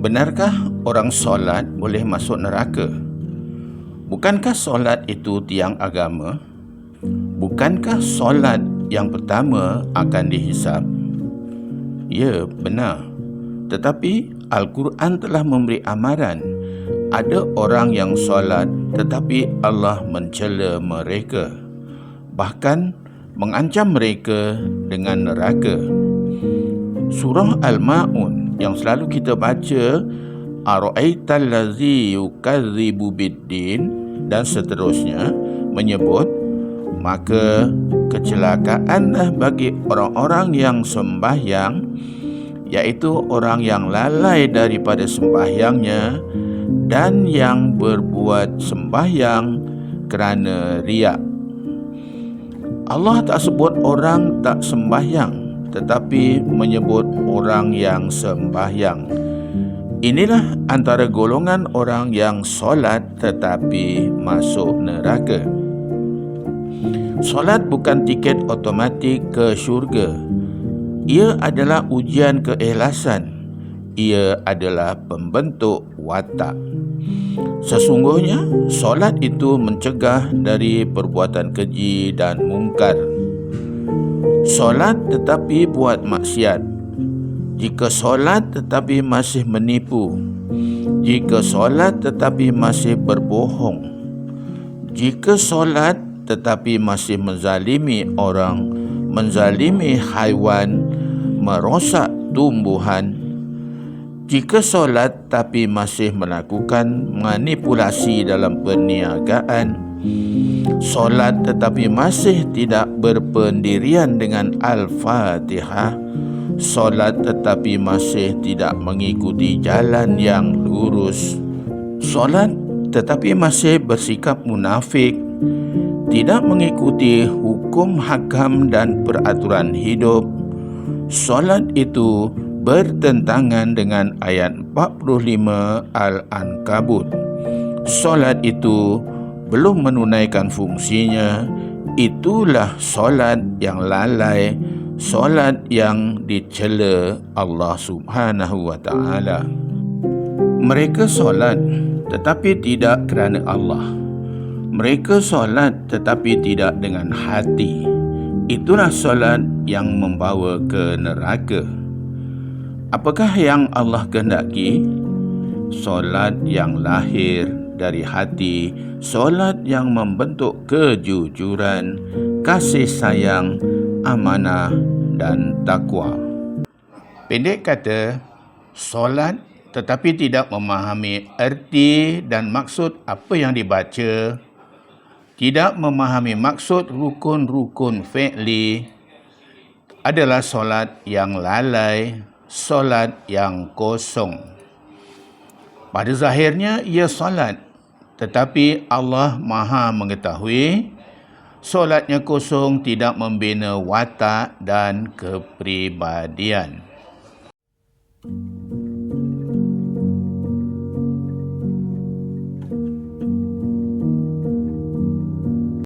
Benarkah orang solat boleh masuk neraka? Bukankah solat itu tiang agama? Bukankah solat yang pertama akan dihisap? Ya, benar. Tetapi Al-Quran telah memberi amaran ada orang yang solat tetapi Allah mencela mereka. Bahkan mengancam mereka dengan neraka. Surah Al-Ma'un yang selalu kita baca ara'aital ladzi yukadzibu biddin dan seterusnya menyebut maka kecelakaanlah bagi orang-orang yang sembahyang iaitu orang yang lalai daripada sembahyangnya dan yang berbuat sembahyang kerana riak Allah tak sebut orang tak sembahyang tetapi menyebut orang yang sembahyang. Inilah antara golongan orang yang solat tetapi masuk neraka. Solat bukan tiket otomatik ke syurga. Ia adalah ujian keikhlasan. Ia adalah pembentuk watak. Sesungguhnya, solat itu mencegah dari perbuatan keji dan mungkar. Solat tetapi buat maksiat. Jika solat tetapi masih menipu. Jika solat tetapi masih berbohong. Jika solat tetapi masih menzalimi orang Menzalimi haiwan Merosak tumbuhan Jika solat tapi masih melakukan manipulasi dalam perniagaan Solat tetapi masih tidak berpendirian dengan Al-Fatihah Solat tetapi masih tidak mengikuti jalan yang lurus. Solat tetapi masih bersikap munafik Tidak mengikuti hukum hakam dan peraturan hidup. Solat itu bertentangan dengan ayat 45 Al-Ankabut Solat itu belum menunaikan fungsinya, itulah solat yang lalai, solat yang dicela Allah Subhanahu wa taala. Mereka solat tetapi tidak kerana Allah. Mereka solat tetapi tidak dengan hati. Itulah solat yang membawa ke neraka. Apakah yang Allah kehendaki? Solat yang lahir dari hati, solat yang membentuk kejujuran, kasih sayang, amanah dan takwa. Pendek kata, solat tetapi tidak memahami erti dan maksud apa yang dibaca, tidak memahami maksud rukun-rukun fi'li adalah solat yang lalai, solat yang kosong. Pada zahirnya ia solat tetapi Allah maha mengetahui solatnya kosong tidak membina watak dan kepribadian. Thank you.